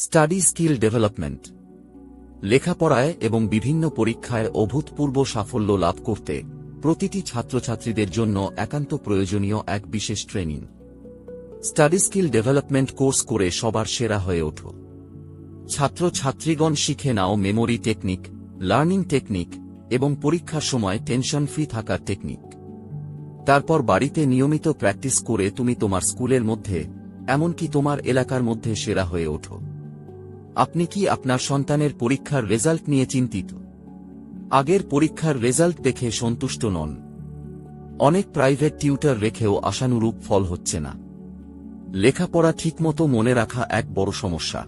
Study skill development লেখাপড়ায় এবং বিভিন্ন পরীক্ষায় অভূতপূর্ব সাফল্য লাভ করতে প্রতিটি ছাত্রছাত্রীদের জন্য একান্ত প্রয়োজনীয় এক বিশেষ training study skill development course করে সবার সেরা হয়ে ওঠো। ছাত্র ছাত্রীগণ শিখে নাও মেমোরি টেকনিক লার্নিং টেকনিক এবং পরীক্ষার সময় টেনশন ফ্রি থাকার টেকনিক তারপর বাড়িতে নিয়মিত প্র্যাকটিস করে তুমি তোমার স্কুলের মধ্যে, এমনকি তোমার এলাকার মধ্যে সেরা হয়ে ওঠো। আপনি কি আপনার সন্তানের পরীক্ষার রেজাল্ট নিয়ে চিন্তিত? আগের পরীক্ষার রেজাল্ট দেখে সন্তুষ্ট নন। অনেক প্রাইভেট টিউটার রেখেও আশানুরূপ ফল হচ্ছে না। লেখাপড়া ঠিকমতো মনে রাখা এক বড় সমস্যা।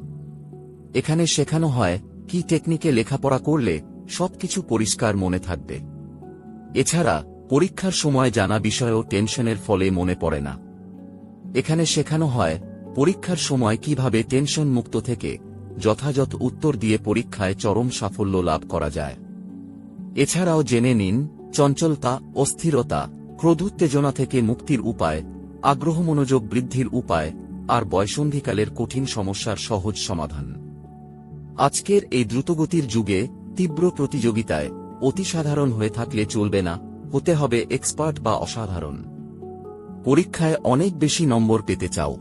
এখানে শেখানো হয়, কি টেকনিকে লেখাপড়া করলে সবকিছু পরিষ্কার মনে থাকবে। এছাড়া, পরীক্ষার সময় জানা বিষয়ও টেনশনের ফলে মনে পড়ে না। এখানে শেখানো হয়, পরীক্ষার সময় কীভাবে টেনশন মুক্ত থেকে যথাযথ উত্তর দিয়ে পরীক্ষায় চরম সাফল্য লাভ করা যায়। এছাড়াও জেনে নিন, চঞ্চলতা, অস্থিরতা, ক্রোধোত্তেজনা থেকে মুক্তির উপায় আগ্রহ মনোযোগ বৃদ্ধির উপায়, আর বয়সন্ধিকালের কঠিন সমস্যার সহজ সমাধান। আজকের এই দ্রুতগতির যুগে তীব্র প্রতিযোগিতায় অতি সাধারণ হয়ে থাকলে চলবে না, হতে হবে এক্সপার্ট বা অসাধারণ। পরীক্ষায় অনেক বেশি নম্বর পেতে চাও।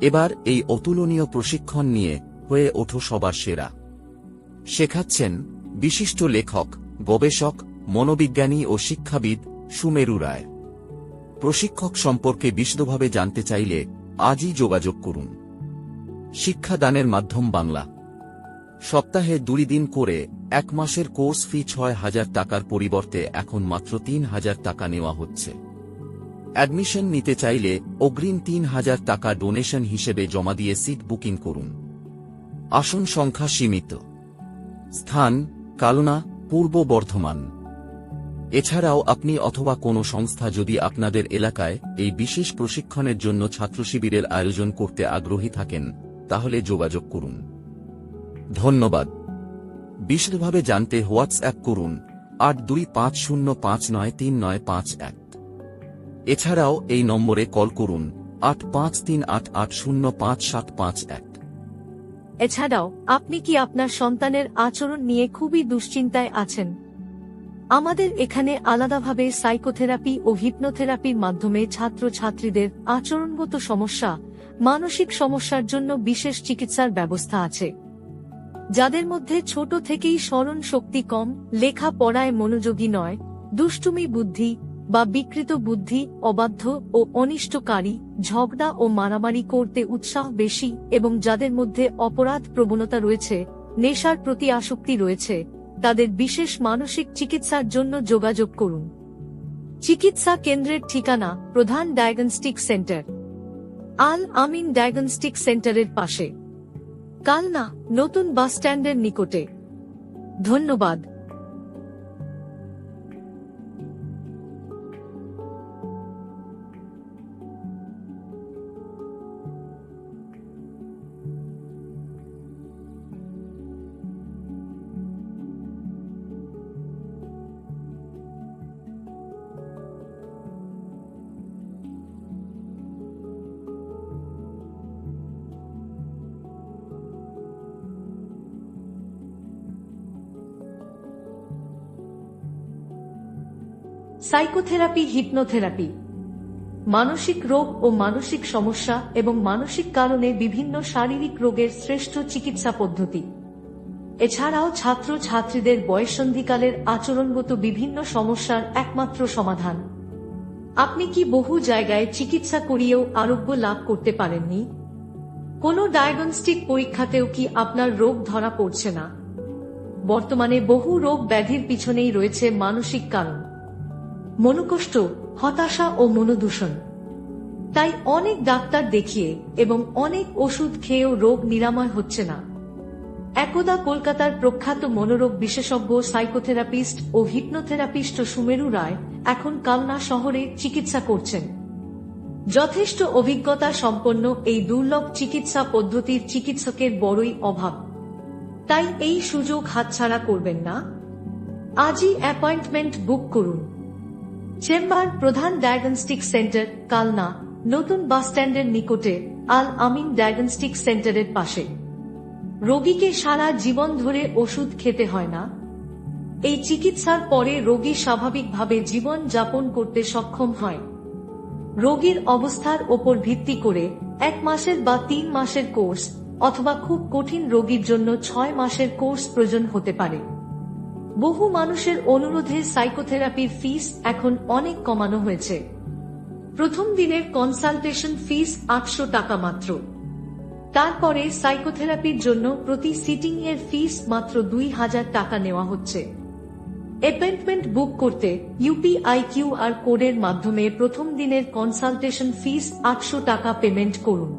এবার এই অতুলনীয় প্রশিক্ষণ নিয়ে হয়ে ওঠো সবার সেরা। শেখাচ্ছেন বিশিষ্ট লেখক, গবেষক, মনোবিজ্ঞানী ও শিক্ষাবিদ সুমেরু রায়। প্রশিক্ষক সম্পর্কে বিশদভাবে জানতে চাইলে আজই যোগাযোগ করুন। শিক্ষাদানের মাধ্যম বাংলা। সপ্তাহে দুই দিন করে এক মাসের কোর্স ফি ছয় হাজার টাকার পরিবর্তে এখন মাত্র তিন হাজার টাকা নেওয়া হচ্ছে। অ্যাডমিশন নিতে চাইলে অগ্রিম তিন হাজার টাকা ডোনেশন হিসেবে জমা দিয়ে সিট বুকিং করুন। আসন সংখ্যা সীমিত। স্থান, কালনা, পূর্ব বর্ধমান। এছাড়াও আপনি অথবা কোনো সংস্থা যদি আপনাদের এলাকায় এই বিশেষ প্রশিক্ষণের জন্য ছাত্রশিবিরের আয়োজন করতে আগ্রহী থাকেন, তাহলে যোগাযোগ করুন। ধন্যবাদ। বিশদভাবে জানতে হোয়াটসঅ্যাপ করুন, আট দুই পাঁচ শূন্য পাঁচ নয় তিন নয় পাঁচ এক। এছাড়াও এই নম্বরে কল করুন, আট পাঁচ তিন আট আট শূন্য পাঁচ সাত পাঁচ এক। এছাড়াও, আপনি কি আপনার সন্তানের আচরণ নিয়ে খুবই দুশ্চিন্তায় আছেন? আমাদের এখানে আলাদাভাবে সাইকোথেরাপি ও হিপনোথেরাপির মাধ্যমে ছাত্রছাত্রীদের আচরণগত সমস্যা, মানসিক সমস্যার জন্য বিশেষ চিকিৎসার ব্যবস্থা আছে। যাদের মধ্যে ছোট থেকেই স্মরণ শক্তি কম লেখা পড়ায় মনোযোগী নয়, দুষ্টুমি বুদ্ধি বা বিকৃত বুদ্ধি, অবাধ্য ও অনিষ্টকারী, ঝগড়া ও মারামারি করতে উৎসাহ বেশি এবং যাদের মধ্যে অপরাধ প্রবণতা রয়েছে, নেশার প্রতি আসক্তি রয়েছে, তাদের বিশেষ মানসিক চিকিৎসার জন্য যোগাযোগ করুন। চিকিৎসা কেন্দ্রের ঠিকানা, প্রধান diagnostic centre. Al Amin diagnostic সেন্টারের পাশে। কালনা, নতুন বাসস্ট্যান্ডের নিকটে। ধন্যবাদ। Psychotherapy, hypnotherapy. মানসিক রোগ ও মানসিক সমস্যা এবং মানসিক কারণে বিভিন্ন শারীরিক রোগের শ্রেষ্ঠ চিকিৎসা পদ্ধতি। এছাড়াও ছাত্র ছাত্রীদের বয়সন্ধিকালের আচরণগত বিভিন্ন সমস্যার একমাত্র সমাধান। আপনি কি বহু জায়গায় চিকিৎসা করিয়েও আরোগ্য লাভ করতে পারেননি? কোনো ডায়াগনস্টিক পরীক্ষাতেও কি আপনার রোগ ধরা পড়ছে না? বর্তমানে বহু রোগ ব্যাধির পিছনেই রয়েছে মানসিক কারণ। মনোকষ্ট, হতাশা ও মনোদূষণ। তাই অনেক ডাক্তার দেখিয়ে এবং অনেক ওষুধ খেয়েও রোগ নিরাময় হচ্ছে না। একদা কলকাতার প্রখ্যাত মনোরোগ বিশেষজ্ঞ, সাইকোথেরাপিস্ট ও হিপনোথেরাপিস্ট সুমেরু রায় এখন কালনা শহরে চিকিৎসা করছেন। যথেষ্ট অভিজ্ঞতা সম্পন্ন এই দুর্লভ চিকিৎসা পদ্ধতির চিকিৎসকের বড়ই অভাব। তাই এই সুযোগ হাতছাড়া করবেন না। আজই অ্যাপয়েন্টমেন্ট বুক করুন। চেম্বার প্রধান ডায়াগনস্টিক সেন্টার, কালনা, নতুন বাসস্ট্যান্ডের নিকটে আল আমিন ডায়াগনস্টিক সেন্টারের পাশে। রোগীকে সারা জীবন ধরে ওষুধ খেতে হয় না। এই চিকিৎসার পরে রোগী স্বাভাবিকভাবে জীবন যাপন করতে সক্ষম হয়। রোগীর অবস্থার ওপর ভিত্তি করে এক মাসের বা তিন মাসের কোর্স অথবা খুব কঠিন রোগীর জন্য ছয় মাসের কোর্স প্রয়োজন হতে পারে। বহু মানুষের অনুরোধে সাইকোথেরাপির ফিস এখন অনেক কমানো হয়েছে। প্রথম দিনের কনসালটেশন ফিস আটশো টাকা মাত্র। তারপরে সাইকোথেরাপির জন্য প্রতি সিটিং এর ফিস মাত্র দুই হাজার টাকা নেওয়া হচ্ছে। অ্যাপয়েন্টমেন্ট বুক করতে ইউপিআই কিউআর কোডের মাধ্যমে প্রথম দিনের কনসালটেশন ফিস আটশো টাকা পেমেন্ট করুন।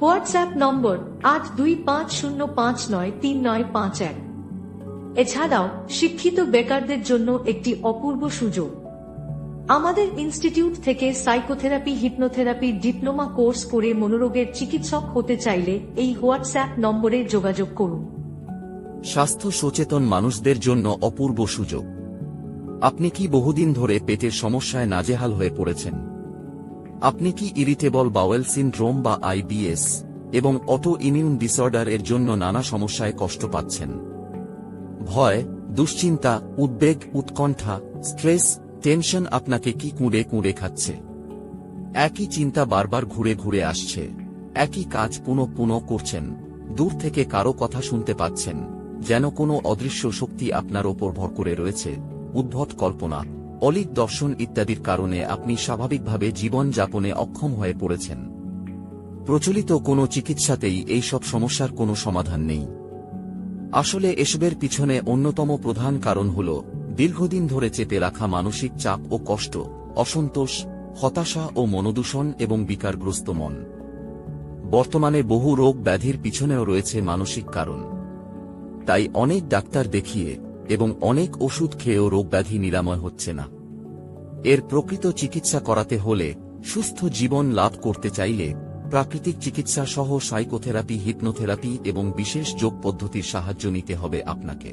হোয়াটসঅ্যাপ নম্বর আট দুই পাঁচ শূন্য পাঁচ নয় তিন নয় পাঁচ এক। এছাড়াও শিক্ষিত বেকারদের জন্য একটি অপূর্ব সুযোগ। আমাদের ইনস্টিটিউট থেকে সাইকোথেরাপি, হিপনোথেরাপি, ডিপ্লোমা কোর্স করে মনোরোগের চিকিৎসক হতে চাইলে এই হোয়াটসঅ্যাপ নম্বরে যোগাযোগ করুন। স্বাস্থ্য সচেতন মানুষদের জন্য অপূর্ব সুযোগ। আপনি কি বহুদিন ধরে পেটের সমস্যায় নাজেহাল হয়ে পড়েছেন? আপনি কি ইরিটেবল বাওয়েল সিনড্রোম বা আইবিএস এবং অটো ইমিউন ডিসঅর্ডার এর জন্য নানা সমস্যায় কষ্ট পাচ্ছেন? ভয়, দুশ্চিন্তা, উদ্বেগ, উৎকণ্ঠা, স্ট্রেস, টেনশন আপনাকে কি কুঁড়ে কুঁড়ে খাচ্ছে? একই চিন্তা বারবার ঘুরে ঘুরে আসছে। একই কাজ পুনঃ পুনঃ করছেন। দূর থেকে কারও কথা শুনতে পাচ্ছেন, যেন কোনো অদৃশ্য শক্তি আপনার ওপর ভর করে রয়েছে। উদ্ভট কল্পনা অলিক দর্শন ইত্যাদির কারণে আপনি স্বাভাবিকভাবে জীবন যাপনে অক্ষম হয়ে পড়েছেন। প্রচলিত কোনো চিকিৎসাতেই এই সব সমস্যার কোনো সমাধান নেই। আসলে এসবের পিছনে অন্যতম প্রধান কারণ হল, দীর্ঘদিন ধরে চেপে রাখা মানসিক চাপ ও কষ্ট, অসন্তোষ, হতাশা ও মনোদূষণ এবং বিকারগ্রস্ত মন। বর্তমানে বহু রোগ ব্যাধির পিছনেও রয়েছে মানসিক কারণ। তাই অনেক ডাক্তার দেখিয়ে এবং অনেক ওষুধ খেয়েও রোগ ব্যাধি নিরাময় হচ্ছে না। এর প্রকৃত চিকিৎসা করাতে হলে সুস্থ জীবন লাভ করতে চাইলে প্রাকৃতিক চিকিৎসা সহ সাইকোথেরাপি, হিপনোথেরাপি এবং বিশেষ যোগ পদ্ধতির সাহায্য নিতে হবে আপনাকে।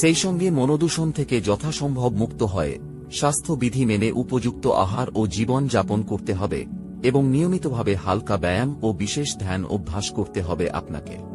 সেই সঙ্গে মনোদূষণ থেকে যথাসম্ভব মুক্ত হয়ে স্বাস্থ্যবিধি মেনে উপযুক্ত আহার ও জীবন যাপন করতে হবে এবং নিয়মিতভাবে হালকা ব্যায়াম ও বিশেষ ধ্যান অভ্যাস করতে হবে আপনাকে।